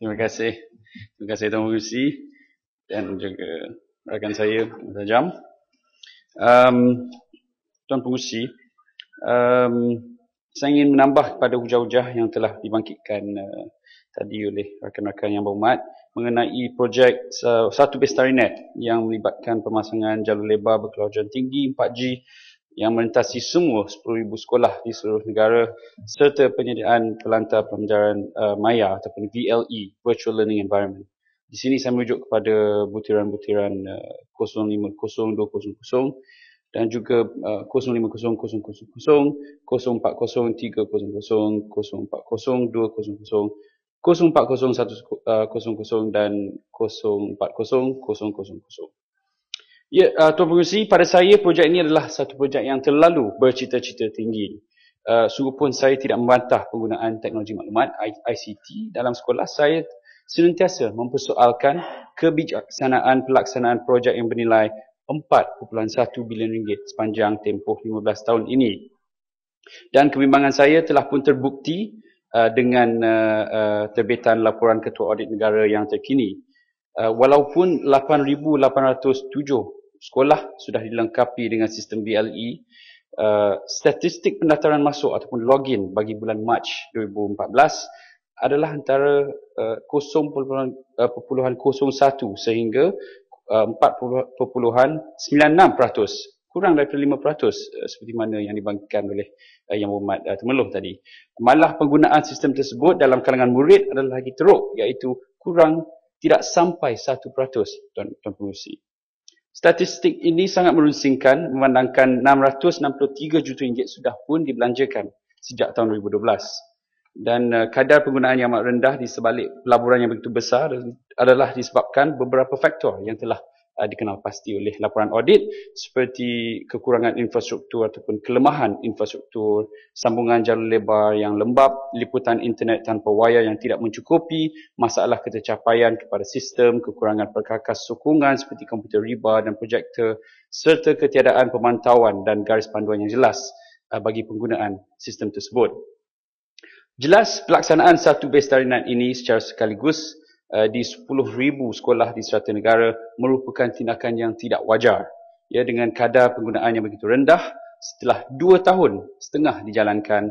Terima kasih. Terima kasih Tuan Pengurusi dan juga rakan saya, Tuan Jam. Um, Tuan Pengurusi, um, saya ingin menambah kepada hujah-hujah yang telah dibangkitkan uh, tadi oleh rakan-rakan yang berhormat mengenai projek uh, satu bestari net yang melibatkan pemasangan jalur lebar berkelanjutan tinggi 4G yang melintasi semua 10,000 sekolah di seluruh negara serta penyediaan pelantar pembelajaran uh, maya ataupun VLE, Virtual Learning Environment. Di sini saya merujuk kepada butiran-butiran uh, 050200 dan juga uh, 050000, 040300, 040200 040100 dan 040000. Ya, uh, Tuan Pengurusi, pada saya projek ini adalah satu projek yang terlalu bercita-cita tinggi. Uh, sungguh pun saya tidak membantah penggunaan teknologi maklumat ICT dalam sekolah. Saya senantiasa mempersoalkan kebijaksanaan pelaksanaan projek yang bernilai 4.1 bilion ringgit sepanjang tempoh 15 tahun ini. Dan kebimbangan saya telah pun terbukti Uh, dengan uh, uh, terbitan laporan Ketua Audit Negara yang terkini. Uh, walaupun 8,807 sekolah sudah dilengkapi dengan sistem BLE, uh, statistik pendaftaran masuk ataupun login bagi bulan Mac 2014 adalah antara uh, 0.01 sehingga uh, 4.96% kurang daripada 5% uh, seperti mana yang dibangkitkan oleh uh, yang berhormat uh, Temeloh tadi. Malah penggunaan sistem tersebut dalam kalangan murid adalah lagi teruk iaitu kurang tidak sampai 1% Tuan, Tuan Pengurusi. Statistik ini sangat merunsingkan memandangkan 663 juta ringgit sudah pun dibelanjakan sejak tahun 2012. Dan uh, kadar penggunaan yang amat rendah di sebalik pelaburan yang begitu besar adalah disebabkan beberapa faktor yang telah uh, dikenal pasti oleh laporan audit seperti kekurangan infrastruktur ataupun kelemahan infrastruktur, sambungan jalur lebar yang lembab, liputan internet tanpa wayar yang tidak mencukupi, masalah ketercapaian kepada sistem, kekurangan perkakas sokongan seperti komputer riba dan projektor, serta ketiadaan pemantauan dan garis panduan yang jelas uh, bagi penggunaan sistem tersebut. Jelas pelaksanaan satu base tarinan ini secara sekaligus uh, di 10,000 sekolah di serata negara merupakan tindakan yang tidak wajar. Ya, dengan kadar penggunaan yang begitu rendah, setelah dua tahun setengah dijalankan,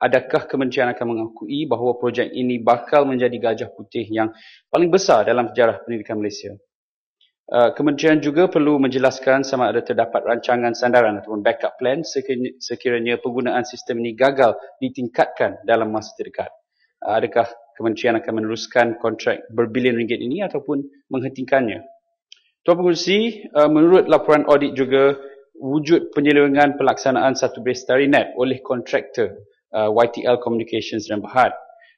adakah kementerian akan mengakui bahawa projek ini bakal menjadi gajah putih yang paling besar dalam sejarah pendidikan Malaysia? Uh, kementerian juga perlu menjelaskan sama ada terdapat rancangan sandaran ataupun backup plan sekiranya penggunaan sistem ini gagal ditingkatkan dalam masa terdekat. Uh, adakah kementerian akan meneruskan kontrak berbilion ringgit ini ataupun menghentikannya. Tuan Pengurusi, uh, menurut laporan audit juga wujud penyelewengan pelaksanaan satu bestari net oleh kontraktor uh, YTL Communications dan Bahad.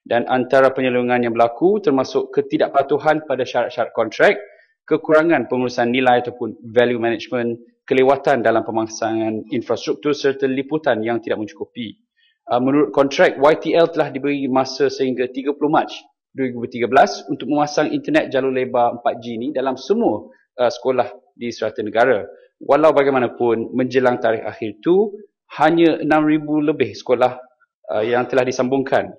Dan antara penyelewengan yang berlaku termasuk ketidakpatuhan pada syarat-syarat kontrak, kekurangan pengurusan nilai ataupun value management, kelewatan dalam pemasangan infrastruktur serta liputan yang tidak mencukupi. Uh, menurut kontrak, YTL telah diberi masa sehingga 30 Mac 2013 untuk memasang internet jalur lebar 4G ini dalam semua uh, sekolah di serata negara. Walau bagaimanapun, menjelang tarikh akhir itu, hanya 6,000 lebih sekolah uh, yang telah disambungkan.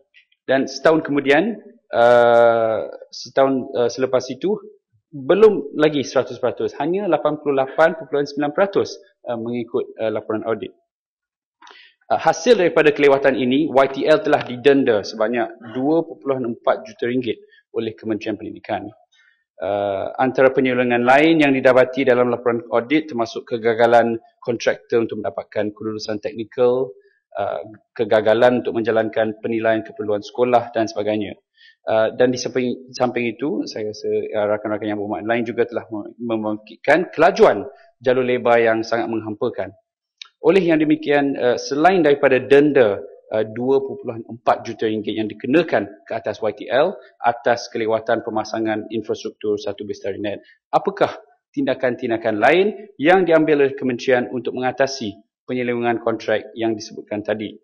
Dan setahun kemudian, uh, setahun uh, selepas itu, belum lagi 100%, hanya 88.9% uh, mengikut uh, laporan audit. Uh, hasil daripada kelewatan ini, YTL telah didenda sebanyak 2.4 juta ringgit oleh Kementerian Pendidikan. Uh, antara penyelewengan lain yang didapati dalam laporan audit termasuk kegagalan kontraktor untuk mendapatkan kelulusan teknikal, uh, kegagalan untuk menjalankan penilaian keperluan sekolah dan sebagainya. Uh, dan di samping, samping itu, saya rasa uh, rakan-rakan yang berhormat lain juga telah membangkitkan kelajuan jalur lebar yang sangat menghampakan. Oleh yang demikian, uh, selain daripada denda uh, 2.4 juta ringgit yang dikenakan ke atas YTL atas kelewatan pemasangan infrastruktur satu bestari net, apakah tindakan-tindakan lain yang diambil oleh kementerian untuk mengatasi penyelewengan kontrak yang disebutkan tadi?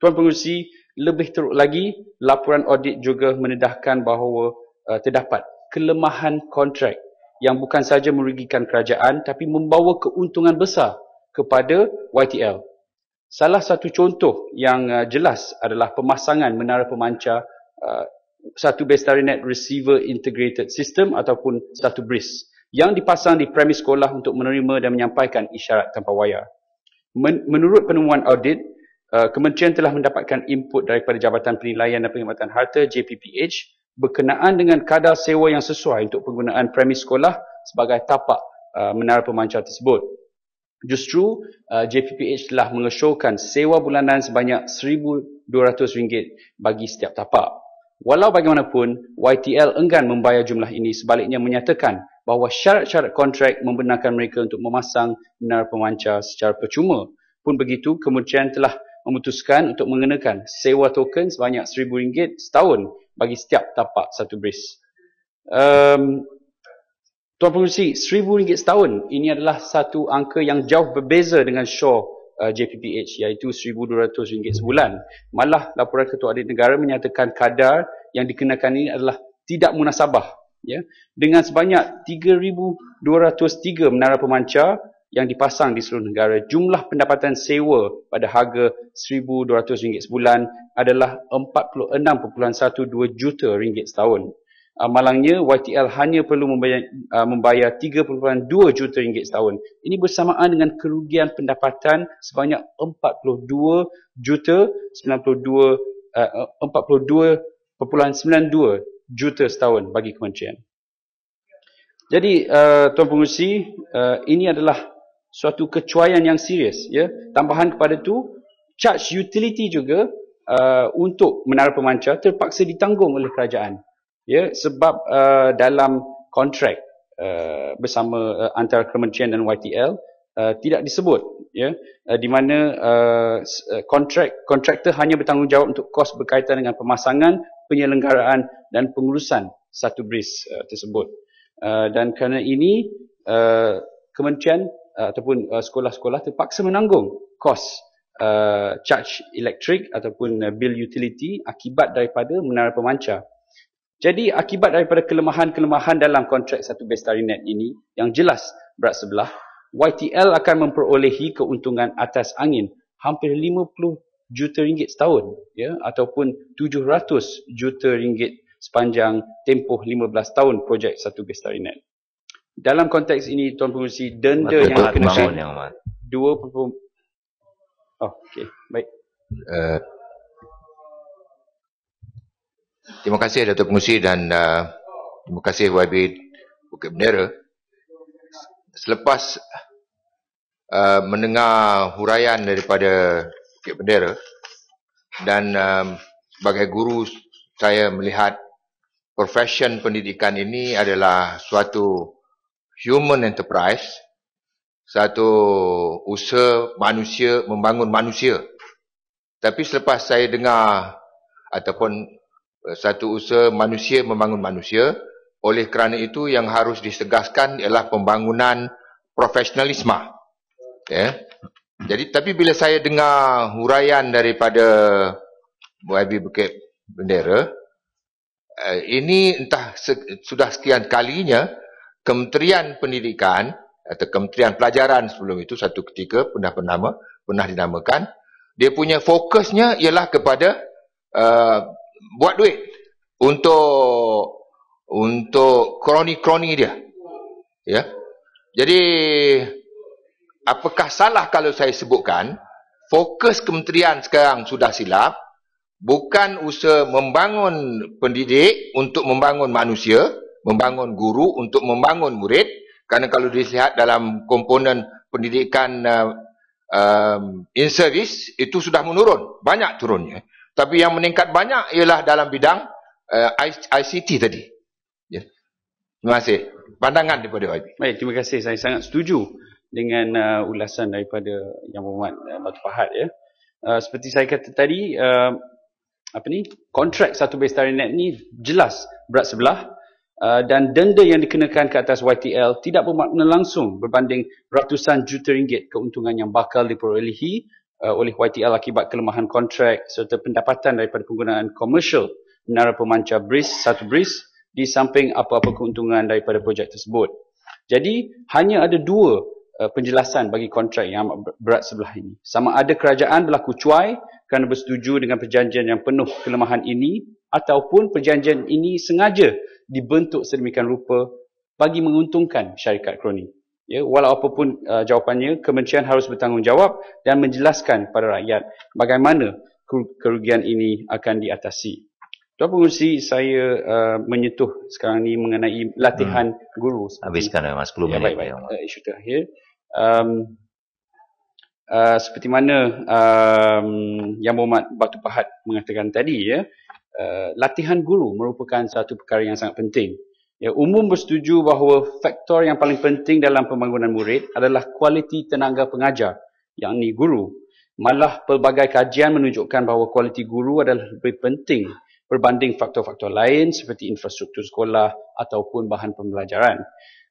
Tuan Pengurusi, lebih teruk lagi, laporan audit juga menedahkan bahawa uh, terdapat kelemahan kontrak yang bukan sahaja merugikan kerajaan tapi membawa keuntungan besar kepada YTL. Salah satu contoh yang uh, jelas adalah pemasangan menara pemancar uh, satu Bestarinet Receiver Integrated System ataupun satu BRIS yang dipasang di premis sekolah untuk menerima dan menyampaikan isyarat tanpa wayar. Men- menurut penemuan audit, uh, kementerian telah mendapatkan input daripada Jabatan Penilaian dan Perkhidmatan Harta JPPH berkenaan dengan kadar sewa yang sesuai untuk penggunaan premis sekolah sebagai tapak uh, menara pemancar tersebut. Justru uh, JPPH telah mengesyorkan sewa bulanan sebanyak RM1,200 bagi setiap tapak. Walau bagaimanapun, YTL enggan membayar jumlah ini sebaliknya menyatakan bahawa syarat-syarat kontrak membenarkan mereka untuk memasang menara pemancar secara percuma. Pun begitu, kementerian telah memutuskan untuk mengenakan sewa token sebanyak RM1,000 setahun bagi setiap tapak satu bris. Um, Tuan Pengurusi, RM1,000 setahun ini adalah satu angka yang jauh berbeza dengan Shaw uh, JPPH iaitu RM1,200 sebulan. Malah laporan Ketua Audit Negara menyatakan kadar yang dikenakan ini adalah tidak munasabah. Ya. Dengan sebanyak 3,203 menara pemancar yang dipasang di seluruh negara, jumlah pendapatan sewa pada harga RM1,200 sebulan adalah 46.12 juta ringgit setahun. Malangnya YTL hanya perlu membayar, uh, membayar 3.2 juta ringgit setahun. Ini bersamaan dengan kerugian pendapatan sebanyak 42 juta 92 uh, 42.92 juta setahun bagi kementerian. Jadi uh, tuan pengurusi uh, ini adalah suatu kecuaian yang serius ya. Tambahan kepada itu charge utility juga uh, untuk menara pemancar terpaksa ditanggung oleh kerajaan ya sebab uh, dalam kontrak uh, bersama uh, antara kementerian dan YTL uh, tidak disebut ya. Uh, di mana uh, uh, kontrak kontraktor hanya bertanggungjawab untuk kos berkaitan dengan pemasangan penyelenggaraan dan pengurusan satu bris uh, tersebut. Uh, dan kerana ini uh, kementerian uh, ataupun uh, sekolah-sekolah terpaksa menanggung kos uh, charge elektrik ataupun uh, bil utility akibat daripada menara pemancar jadi akibat daripada kelemahan-kelemahan dalam kontrak satu Bestarinet ini yang jelas berat sebelah, YTL akan memperolehi keuntungan atas angin hampir 50 juta ringgit setahun ya ataupun 700 juta ringgit sepanjang tempoh 15 tahun projek satu Bestarinet. Dalam konteks ini tuan pengurusi denda Mata yang dikenakan 2 Oh, okey, baik. Uh, Terima kasih Datuk Pengusi dan uh, terima kasih YB Bukit Bendera. Selepas uh, mendengar huraian daripada Bukit Bendera dan um, sebagai guru saya melihat profession pendidikan ini adalah suatu human enterprise, satu usaha manusia membangun manusia. Tapi selepas saya dengar ataupun satu usaha manusia membangun manusia. Oleh kerana itu yang harus disegaskan ialah pembangunan profesionalisme. Ya. Jadi tapi bila saya dengar huraian daripada YB Bukit Bendera, eh, ini entah sudah sekian kalinya Kementerian Pendidikan atau Kementerian Pelajaran sebelum itu satu ketika pernah bernama pernah dinamakan dia punya fokusnya ialah kepada uh, buat duit untuk untuk kroni-kroni dia. Ya. Jadi apakah salah kalau saya sebutkan fokus kementerian sekarang sudah silap bukan usaha membangun pendidik untuk membangun manusia, membangun guru untuk membangun murid kerana kalau dilihat dalam komponen pendidikan uh, um, in service itu sudah menurun, banyak turunnya. Tapi yang meningkat banyak ialah dalam bidang uh, eh, ICT tadi. Ya. Terima kasih. Pandangan daripada YB. Baik, terima kasih. Saya sangat setuju dengan uh, ulasan daripada Yang Berhormat uh, Batu Fahad. Ya. Uh, seperti saya kata tadi, uh, apa ni kontrak satu Bestarinet ni jelas berat sebelah uh, dan denda yang dikenakan ke atas YTL tidak bermakna langsung berbanding ratusan juta ringgit keuntungan yang bakal diperolehi uh, oleh YTL akibat kelemahan kontrak serta pendapatan daripada penggunaan komersial menara pemancar BRIS, satu BRIS di samping apa-apa keuntungan daripada projek tersebut. Jadi hanya ada dua uh, penjelasan bagi kontrak yang amat berat sebelah ini. Sama ada kerajaan berlaku cuai kerana bersetuju dengan perjanjian yang penuh kelemahan ini ataupun perjanjian ini sengaja dibentuk sedemikian rupa bagi menguntungkan syarikat kroni. Ya, walau apapun uh, jawapannya, kementerian harus bertanggungjawab dan menjelaskan kepada rakyat bagaimana kerugian ini akan diatasi. Tuan Pengurusi, saya uh, menyentuh sekarang ini mengenai latihan hmm. guru. Habiskan mas 10 minit. Ya, baik, baik. Uh, isu terakhir. Um, uh, seperti mana um, Yang Muhammad Batu Pahat mengatakan tadi, ya, uh, latihan guru merupakan satu perkara yang sangat penting. Ya, umum bersetuju bahawa faktor yang paling penting dalam pembangunan murid adalah kualiti tenaga pengajar, yakni guru. Malah pelbagai kajian menunjukkan bahawa kualiti guru adalah lebih penting berbanding faktor-faktor lain seperti infrastruktur sekolah ataupun bahan pembelajaran.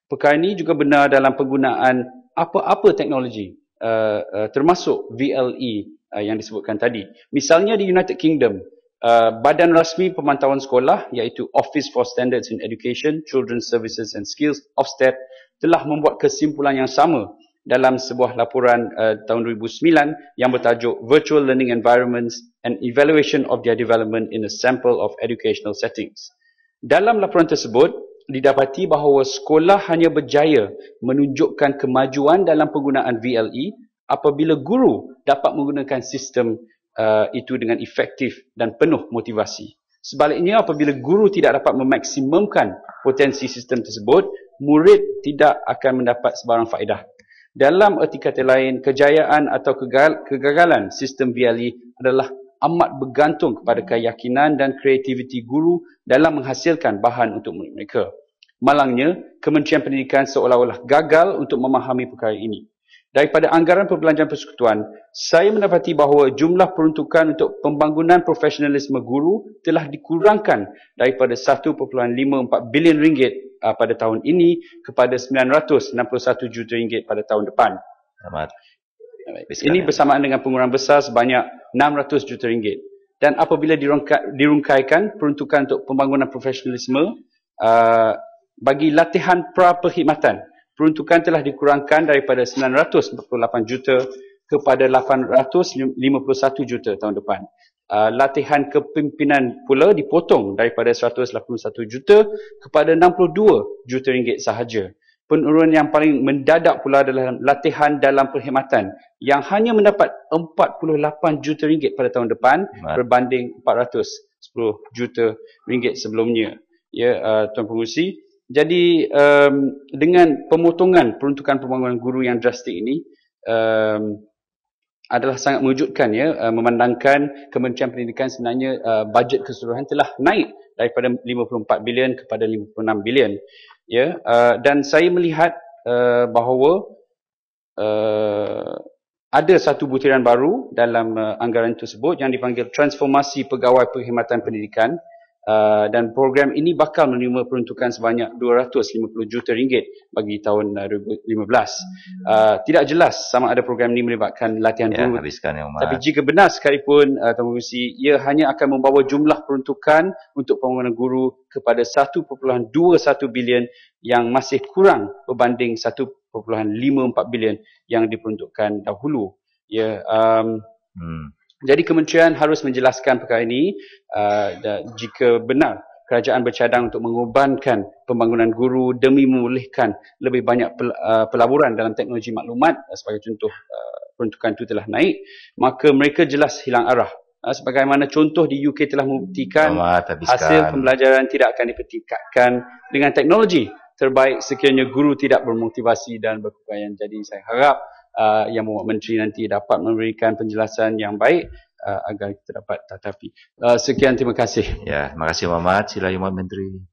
Perkara ini juga benar dalam penggunaan apa-apa teknologi uh, uh, termasuk VLE uh, yang disebutkan tadi. Misalnya di United Kingdom, Uh, badan rasmi pemantauan sekolah iaitu Office for Standards in Education, Children's Services and Skills, Ofsted, telah membuat kesimpulan yang sama dalam sebuah laporan uh, tahun 2009 yang bertajuk Virtual Learning Environments and Evaluation of Their Development in a Sample of Educational Settings. Dalam laporan tersebut, didapati bahawa sekolah hanya berjaya menunjukkan kemajuan dalam penggunaan VLE apabila guru dapat menggunakan sistem uh, itu dengan efektif dan penuh motivasi. Sebaliknya, apabila guru tidak dapat memaksimumkan potensi sistem tersebut, murid tidak akan mendapat sebarang faedah. Dalam erti kata lain, kejayaan atau kegagalan sistem VLE adalah amat bergantung kepada keyakinan dan kreativiti guru dalam menghasilkan bahan untuk murid mereka. Malangnya, Kementerian Pendidikan seolah-olah gagal untuk memahami perkara ini. Daripada anggaran perbelanjaan persekutuan, saya mendapati bahawa jumlah peruntukan untuk pembangunan profesionalisme guru telah dikurangkan daripada 1.54 bilion ringgit uh, pada tahun ini kepada 961 juta ringgit pada tahun depan. Selamat. Ini bersamaan dengan pengurangan besar sebanyak 600 juta ringgit. Dan apabila dirungkaikan peruntukan untuk pembangunan profesionalisme uh, bagi latihan pra-perkhidmatan peruntukan telah dikurangkan daripada 948 juta kepada 851 juta tahun depan. Uh, latihan kepimpinan pula dipotong daripada 181 juta kepada 62 juta ringgit sahaja. Penurunan yang paling mendadak pula adalah latihan dalam perkhidmatan yang hanya mendapat 48 juta ringgit pada tahun depan Mat. berbanding 410 juta ringgit sebelumnya. Ya, uh, Tuan Pengurusi, jadi um, dengan pemotongan peruntukan pembangunan guru yang drastik ini um, adalah sangat mengejutkan ya uh, memandangkan Kementerian Pendidikan sebenarnya uh, bajet keseluruhan telah naik daripada 54 bilion kepada 56 bilion ya. Uh, dan saya melihat uh, bahawa uh, ada satu butiran baru dalam uh, anggaran tersebut yang dipanggil transformasi pegawai perkhidmatan pendidikan Uh, dan program ini bakal menerima peruntukan sebanyak 250 juta ringgit bagi tahun uh, 2015. Uh, tidak jelas sama ada program ini melibatkan latihan ya, guru. Habiskan, ya, Tapi jika benar sekalipun, uh, Tuan Pengurusi, ia hanya akan membawa jumlah peruntukan untuk pembangunan guru kepada 1.21 bilion yang masih kurang berbanding 1.54 bilion yang diperuntukkan dahulu. Ya, um, hmm. Jadi kementerian harus menjelaskan perkara ini uh, jika benar kerajaan bercadang untuk mengubankan pembangunan guru demi memulihkan lebih banyak pel, uh, pelaburan dalam teknologi maklumat uh, sebagai contoh uh, peruntukan itu telah naik maka mereka jelas hilang arah. Uh, sebagaimana contoh di UK telah membuktikan hasil pembelajaran tidak akan dipertingkatkan dengan teknologi. Terbaik sekiranya guru tidak bermotivasi dan berkebaikan jadi saya harap uh, yang Muhammad Menteri nanti dapat memberikan penjelasan yang baik uh, agar kita dapat tatapi. Uh, sekian terima kasih. Ya, terima kasih Muhammad. Sila Muhammad Menteri.